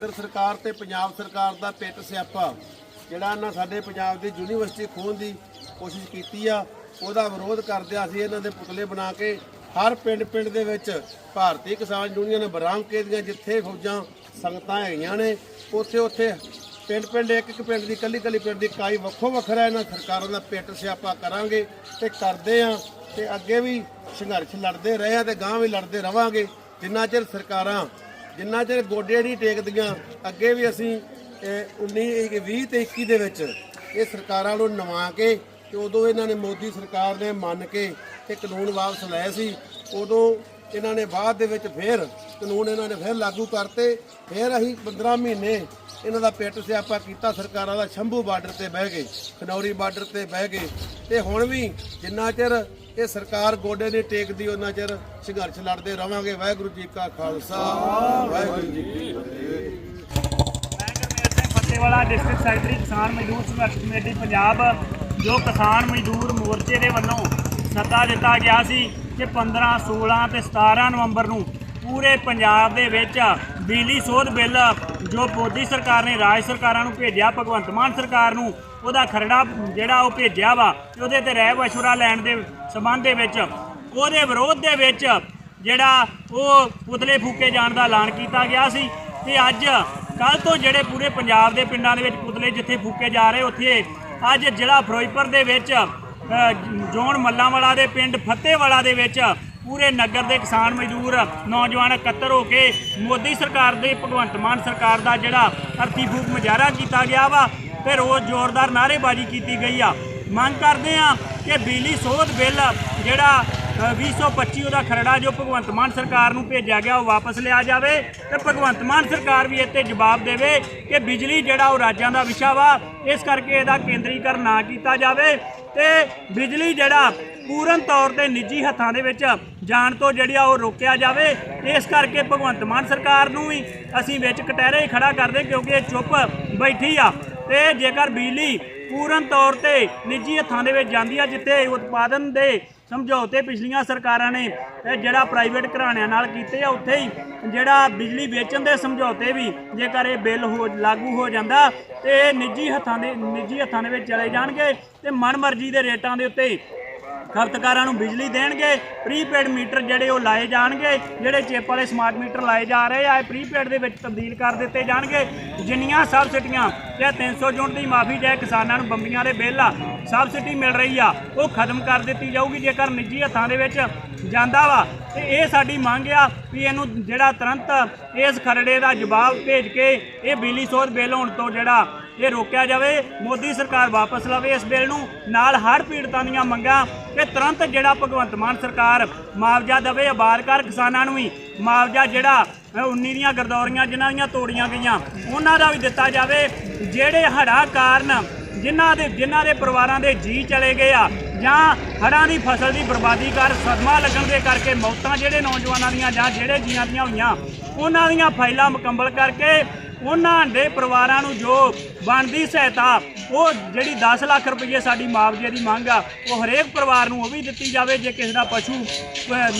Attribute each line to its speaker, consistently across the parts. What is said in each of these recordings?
Speaker 1: ਕੇਂਦਰ ਸਰਕਾਰ ਤੇ ਪੰਜਾਬ ਸਰਕਾਰ ਦਾ ਪਿੱਟ ਸਿਆਪਾ, ਜਿਹੜਾ ਇਹਨਾਂ ਸਾਡੇ ਪੰਜਾਬ ਦੀ ਯੂਨੀਵਰਸਿਟੀ ਖੋਹਣ ਦੀ ਕੋਸ਼ਿਸ਼ ਕੀਤੀ ਆ, ਉਹਦਾ ਵਿਰੋਧ ਕਰਦੇ ਅਸੀਂ ਇਹਨਾਂ ਦੇ ਪੁਤਲੇ ਬਣਾ ਕੇ ਹਰ ਪਿੰਡ ਪਿੰਡ ਦੇ ਵਿੱਚ ਭਾਰਤੀ ਕਿਸਾਨ ਯੂਨੀਅਨ ਬਰਾਮਕੇ ਦੀਆਂ ਜਿੱਥੇ ਫੌਜਾਂ ਸੰਗਤਾਂ ਹੈਗੀਆਂ ਨੇ ਉੱਥੇ ਉੱਥੇ ਪਿੰਡ ਪਿੰਡ ਇੱਕ ਇੱਕ ਪਿੰਡ ਦੀ ਕੱਲੀ ਕੱਲੀ ਪਿੰਡ ਦੀ ਇਕਾਈ ਵੱਖੋ ਵੱਖਰਾ ਇਹਨਾਂ ਸਰਕਾਰਾਂ ਦਾ ਪਿੱਟ ਸਿਆਪਾ ਕਰਾਂਗੇ ਤੇ ਕਰਦੇ ਆ ਤੇ ਅੱਗੇ ਵੀ ਸੰਘਰਸ਼ ਲੜਦੇ ਰਹੇ ਆ ਤੇ ਗਾਂ ਵੀ ਲੜਦੇ ਰਵਾਂਗੇ। ਜਿੰਨਾ ਚਿਰ ਸਰਕਾਰਾਂ ਜਿੰਨਾ ਚਿਰ ਗੋਡੇ ਨਹੀਂ ਟੇਕਦੀਆਂ, ਅੱਗੇ ਵੀ ਅਸੀਂ, ਇਹ 19 ਇਹ 20 ਤੇ 21 ਦੇ ਵਿੱਚ ਇਹ ਸਰਕਾਰਾਂ ਨੂੰ ਨਵਾ ਕੇ ਤੇ ਉਦੋਂ ਇਹਨਾਂ ਨੇ ਮੋਦੀ ਸਰਕਾਰ ਨੇ ਮੰਨ ਕੇ ਤੇ ਕਾਨੂੰਨ ਵਾਪਸ ਲਏ ਸੀ, ਉਦੋਂ ਇਹਨਾਂ ਨੇ ਬਾਅਦ ਦੇ ਵਿੱਚ ਫਿਰ ਕਾਨੂੰਨ ਇਹਨਾਂ ਨੇ ਫਿਰ ਲਾਗੂ ਕਰਤੇ। ਫਿਰ ਅਸੀਂ 15 ਮਹੀਨੇ ਇਹਨਾਂ ਦਾ ਪਿੱਟ ਸਿਆਪਾ ਕੀਤਾ, ਸਰਕਾਰਾਂ ਦਾ ਸ਼ੰਭੂ ਬਾਰਡਰ ਤੇ ਬਹਿ ਗਏ, ਖਨੌਰੀ ਬਾਰਡਰ ਤੇ ਬਹਿ ਗਏ। ਤੇ ਹੁਣ ਵੀ ਜਿੰਨਾ ਚਿਰ ਇਹ ਸਰਕਾਰ ਗੋਡੇ ਨਹੀਂ ਟੇਕਦੀ, ਉਹਨਾਂ ਚਿਰ ਸੰਘਰਸ਼ ਲੜਦੇ ਰਵਾਂਗੇ। ਵਾਹਿਗੁਰੂ ਜੀ ਕਾ ਖਾਲਸਾ, ਵਾਹਿਗੁਰੂ ਜੀ ਕੀ ਫਤਿਹ
Speaker 2: ਮੈਂ ਡਿਸਟ੍ਰਿਕਟ ਸੈਕਟਰੀ ਕਿਸਾਨ ਮਜ਼ਦੂਰ ਸੰਘਰਸ਼ ਕਮੇਟੀ ਪੰਜਾਬ, ਜੋ ਕਿਸਾਨ ਮਜ਼ਦੂਰ ਮੋਰਚੇ ਦੇ ਵੱਲੋਂ ਸੱਦਾ ਦਿੱਤਾ ਗਿਆ ਸੀ। ਕਿ 15 16 ਤੇ 17 ਨਵੰਬਰ ਨੂੰ ਪੂਰੇ ਪੰਜਾਬ ਦੇ ਵਿੱਚ ਬਿਜਲੀ ਸੋਧ ਬਿੱਲ ਜੋ ਮੋਦੀ ਸਰਕਾਰ ਨੇ, ਰਾਜ ਸਰਕਾਰਾਂ ਨੂੰ ਭੇਜਿਆ, ਭਗਵੰਤ ਮਾਨ ਸਰਕਾਰ ਨੂੰ, ਉਹਦਾ ਖਰੜਾ ਜਿਹੜਾ ਉਹ ਭੇਜਿਆ ਵਾ, ਤੇ ਉਹਦੇ ਤੇ ਰਹਿ ਮਸ਼ਵਰਾ ਲੈਣ ਦੇ ਸਬੰਧ ਦੇ ਵਿੱਚ, ਉਹਦੇ ਵਿਰੋਧ ਦੇ ਵਿੱਚ ਜਿਹੜਾ ਉਹ ਪੁਤਲੇ ਫੂਕੇ ਜਾਣ ਦਾ ਐਲਾਨ ਕੀਤਾ ਗਿਆ ਸੀ। ਤੇ ਅੱਜ ਕੱਲ ਤੋਂ ਜਿਹੜੇ ਪੂਰੇ ਪੰਜਾਬ ਦੇ ਪਿੰਡਾਂ ਦੇ ਵਿੱਚ ਪੁਤਲੇ ਜਿੱਥੇ ਫੂਕੇ ਜਾ ਰਹੇ, ਉੱਥੇ ਅੱਜ ਜ਼ਿਲ੍ਹਾ ਫਿਰੋਜ਼ਪੁਰ ਦੇ ਵਿੱਚ ਜੋਨ ਮੱਲਾਂਵਾਲਾ ਦੇ ਪਿੰਡ ਫਤਿਹਵਾਲਾ ਦੇ ਵਿੱਚ ਪੂਰੇ ਨਗਰ ਦੇ ਕਿਸਾਨ ਮਜ਼ਦੂਰ ਨੌਜਵਾਨ ਇਕੱਤਰ ਹੋ ਕੇ ਮੋਦੀ ਸਰਕਾਰ ਦੇ ਭਗਵੰਤ ਮਾਨ ਸਰਕਾਰ ਦਾ ਜਿਹੜਾ ਅਰਥੀ ਫੂਕ ਮੁਜ਼ਾਹਰਾ ਕੀਤਾ ਗਿਆ ਵਾ ਤੇ ਰੋਜ਼ ਜ਼ੋਰਦਾਰ ਨਾਅਰੇਬਾਜ਼ੀ ਕੀਤੀ ਗਈ ਆ। ਮੰਗ ਕਰਦੇ ਆ ਕਿ ਬਿਜਲੀ ਸੋਧ ਬਿੱਲ ਜਿਹੜਾ ਅ, 2025 ਉਹਦਾ ਖਰੜਾ ਜੋ ਭਗਵੰਤ ਮਾਨ ਸਰਕਾਰ ਨੂੰ ਭੇਜਿਆ ਗਿਆ ਉਹ ਵਾਪਸ ਲਿਆ ਜਾਵੇ ਤੇ ਭਗਵੰਤ ਮਾਨ ਸਰਕਾਰ ਵੀ ਇੱਥੇ ਜਵਾਬ ਦੇਵੇ ਕਿ ਬਿਜਲੀ ਜਿਹੜਾ ਉਹ ਰਾਜਾਂ ਦਾ ਵਿਸ਼ਾ ਵਾ ਇਸ ਕਰਕੇ ਇਹਦਾ ਕੇਂਦਰੀਕਰਨ ਨਾ ਕੀਤਾ ਜਾਵੇ। ਤੇ ਬਿਜਲੀ ਜਿਹੜਾ ਪੂਰਨ ਤੌਰ ਤੇ ਨਿੱਜੀ ਹੱਥਾਂ ਦੇ ਵਿੱਚ ਜਾਣ ਤੋਂ ਜਿਹੜੀ ਆ ਉਹ ਰੋਕਿਆ ਜਾਵੇ। ਇਸ ਕਰਕੇ ਭਗਵੰਤ ਮਾਨ ਸਰਕਾਰ ਨੂੰ ਵੀ ਅਸੀਂ ਵਿੱਚ ਕਟਹਿਰੇ ਹੀ ਖੜਾ ਕਰਦੇ ਕਿਉਂਕਿ ਇਹ ਚੁੱਪ ਬੈਠੀ ਆ। ਤੇ ਜੇਕਰ ਬਿਜਲੀ ਪੂਰਨ ਤੌਰ ਤੇ ਨਿੱਜੀ ਹੱਥਾਂ ਦੇ ਵਿੱਚ ਜਾਂਦੀ ਆ, ਜਿੱਥੇ ਉਤਪਾਦਨ ਦੇ ਸਮਝੌਤੇ ਪਿਛਲੀਆਂ ਸਰਕਾਰਾਂ ਨੇ ਇਹ ਜਿਹੜਾ ਪ੍ਰਾਈਵੇਟ ਘਰਾਣਿਆਂ ਨਾਲ ਕੀਤੇ ਆ, ਉੱਥੇ ਹੀ ਜਿਹੜਾ ਬਿਜਲੀ ਵੇਚਣ ਦੇ ਸਮਝੌਤੇ ਵੀ ਜੇਕਰ ਇਹ ਬਿੱਲ ਹੋ, ਲਾਗੂ ਹੋ ਜਾਂਦਾ ਤੇ ਇਹ ਨਿੱਜੀ ਹੱਥਾਂ ਦੇ, ਨਿੱਜੀ ਹੱਥਾਂ ਦੇ ਵਿੱਚ ਚਲੇ ਜਾਣਗੇ ਤੇ ਮਨਮਰਜ਼ੀ ਦੇ ਰੇਟਾਂ ਦੇ ਉੱਤੇ ਖਪਤਕਾਰਾਂ ਨੂੰ ਬਿਜਲੀ ਦੇਣਗੇ ਪ੍ਰੀਪੇਡ ਮੀਟਰ ਜਿਹੜੇ ਉਹ ਲਾਏ ਜਾਣਗੇ, ਜਿਹੜੇ ਚਿੱਪ ਵਾਲੇ ਸਮਾਰਟ ਮੀਟਰ ਲਾਏ ਜਾ ਰਹੇ ਆ ਪ੍ਰੀਪੇਡ ਦੇ ਵਿੱਚ ਤਬਦੀਲ ਕਰ ਦਿੱਤੇ ਜਾਣਗੇ। ਜਿੰਨੀਆਂ ਸਬਸਿਡੀਆਂ ਤੇ 300 ਯੂਨਿਟ ਦੀ ਮਾਫੀ ਜਾਏ ਕਿਸਾਨਾਂ ਨੂੰ ਬੰਬੀਆਂ ਦੇ ਬਿੱਲ ਆ ਸਬਸਿਡੀ ਮਿਲ ਰਹੀ ਆ, ਉਹ ਖਤਮ ਕਰ ਦਿੱਤੀ ਜਾਊਗੀ, ਜੇਕਰ ਨਿੱਜੀ ਹੱਥਾਂ ਦੇ ਵਿੱਚ ਜਾਂਦਾ ਵਾ। ਤੇ ਇਹ ਸਾਡੀ ਮੰਗ ਆ ਵੀ ਇਹਨੂੰ ਜਿਹੜਾ ਤੁਰੰਤ ਇਸ ਖਰੜੇ ਦਾ ਜਵਾਬ ਭੇਜ ਕੇ ਇਹ ਬਿਜਲੀ ਸੋਧ ਬਿੱਲ ਹੋਣ ਤੋਂ ਜਿਹੜਾ ਇਹ ਰੋਕਿਆ ਜਾਵੇ ਮੋਦੀ ਸਰਕਾਰ ਵਾਪਸ ਲਵੇ ਇਸ ਬਿੱਲ ਨੂੰ। ਨਾਲ ਹੜ੍ਹ ਪੀੜਤਾਂ ਦੀਆਂ ਮੰਗਾਂ ਕਿ ਤੁਰੰਤ ਜਿਹੜਾ ਭਗਵੰਤ ਮਾਨ ਸਰਕਾਰ ਮੁਆਵਜ਼ਾ ਦੇਵੇ ਆਬਾਦਕਾਰ ਕਿਸਾਨਾਂ ਨੂੰ ਵੀ। ਮੁਆਵਜ਼ਾ ਜਿਹੜਾ ਅ, 19 ਦੀਆਂ ਗਰਦੌਰੀਆਂ ਜਿਨ੍ਹਾਂ ਦੀਆਂ ਤੋੜੀਆਂ ਗਈਆਂ ਉਹਨਾਂ ਦਾ ਵੀ ਦਿੱਤਾ ਜਾਵੇ। ਜਿਹੜੇ ਹੜ੍ਹਾਂ ਕਾਰਨ ਜਿਨ੍ਹਾਂ ਦੇ ਜਿਨ੍ਹਾਂ ਦੇ ਪਰਿਵਾਰਾਂ ਦੇ ਜੀ ਚਲੇ ਗਏ ਆ ਜਾਂ ਹੜ੍ਹਾਂ ਦੀ ਫਸਲ ਦੀ ਬਰਬਾਦੀ ਕਰ ਸਦਮਾ ਲੱਗਣ ਦੇ ਕਰਕੇ ਮੌਤਾਂ ਜਿਹੜੇ ਨੌਜਵਾਨਾਂ ਦੀਆਂ ਜਾਂ ਜਿਹੜੇ ਜੀਆਂ ਦੀਆਂ ਹੋਈਆਂ ਉਹਨਾਂ ਦੀਆਂ ਫਾਈਲਾਂ ਮੁਕੰਮਲ ਕਰਕੇ ਉਹਨਾਂ ਦੇ ਪਰਿਵਾਰਾਂ ਨੂੰ ਜੋ ਬਣਦੀ ਸਹਾਇਤਾ, ਉਹ ਜਿਹੜੀ 10 ਲੱਖ ਰੁਪਏ ਸਾਡੀ ਮੁਆਵਜ਼ੇ ਦੀ ਮੰਗ ਆ, ਉਹ ਹਰੇਕ ਪਰਿਵਾਰ ਨੂੰ ਉਹ ਵੀ ਦਿੱਤੀ ਜਾਵੇ, ਜੇ ਕਿਸੇ ਦਾ ਪਸ਼ੂ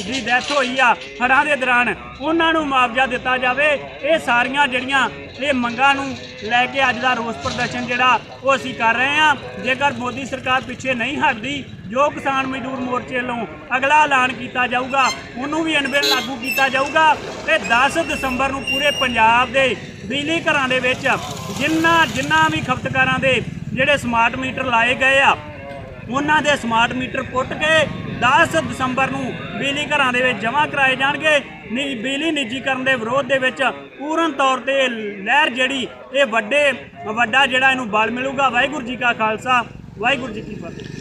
Speaker 2: ਦੀ ਡੈਥ ਹੋਈ ਆ, ਹੜ੍ਹਾਂ ਦੇ ਦੌਰਾਨ ਉਹਨਾਂ ਨੂੰ ਮੁਆਵਜ਼ਾ ਦਿੱਤਾ ਜਾਵੇ। ਇਹ ਸਾਰੀਆਂ ਜਿਹੜੀਆਂ ਇਹ ਮੰਗਾਂ ਨੂੰ ਲੈ ਕੇ ਅੱਜ ਦਾ ਰੋਸ ਪ੍ਰਦਰਸ਼ਨ ਜਿਹੜਾ ਉਹ ਅਸੀਂ ਕਰ ਰਹੇ ਹਾਂ। ਜੇਕਰ ਮੋਦੀ ਸਰਕਾਰ ਪਿੱਛੇ ਨਹੀਂ ਹਟਦੀ ਜੋ ਕਿਸਾਨ ਮਜ਼ਦੂਰ ਮੋਰਚੇ ਵੱਲੋਂ ਅਗਲਾ ਐਲਾਨ ਕੀਤਾ ਜਾਊਗਾ, ਉਹਨੂੰ ਵੀ ਅਨਬਿਲ ਲਾਗੂ ਕੀਤਾ ਜਾਊਗਾ। ਤੇ 10 ਦਸੰਬਰ ਨੂੰ ਪੂਰੇ ਪੰਜਾਬ ਦੇ ਬਿਜਲੀ ਘਰਾਂ ਦੇ ਵਿੱਚ ਜਿੰਨਾ ਜਿੰਨਾ ਵੀ ਖਪਤਕਾਰਾਂ ਦੇ ਜਿਹੜੇ ਸਮਾਰਟ ਮੀਟਰ ਲਾਏ ਗਏ ਆ, ਉਹਨਾਂ ਦੇ ਸਮਾਰਟ ਮੀਟਰ ਪੁੱਟ ਕੇ 10 ਦਸੰਬਰ ਨੂੰ ਬਿਜਲੀ ਘਰਾਂ ਦੇ ਵਿੱਚ ਜਮ੍ਹਾਂ ਕਰਾਏ ਜਾਣਗੇ। ਨੀ ਬਿਜਲੀ ਨਿੱਜੀਕਰਨ ਦੇ ਵਿਰੋਧ ਦੇ ਵਿੱਚ ਪੂਰਨ ਤੌਰ ਤੇ ਲਹਿਰ ਜਿਹੜੀ, ਇਹ ਵੱਡੇ, ਵੱਡਾ ਜਿਹੜਾ ਇਹਨੂੰ ਬਲ ਮਿਲੂਗਾ। ਵਾਹਿਗੁਰੂ ਜੀ ਕਾ ਖਾਲਸਾ, ਵਾਹਿਗੁਰੂ ਜੀ ਕੀ ਫਤਿਹ।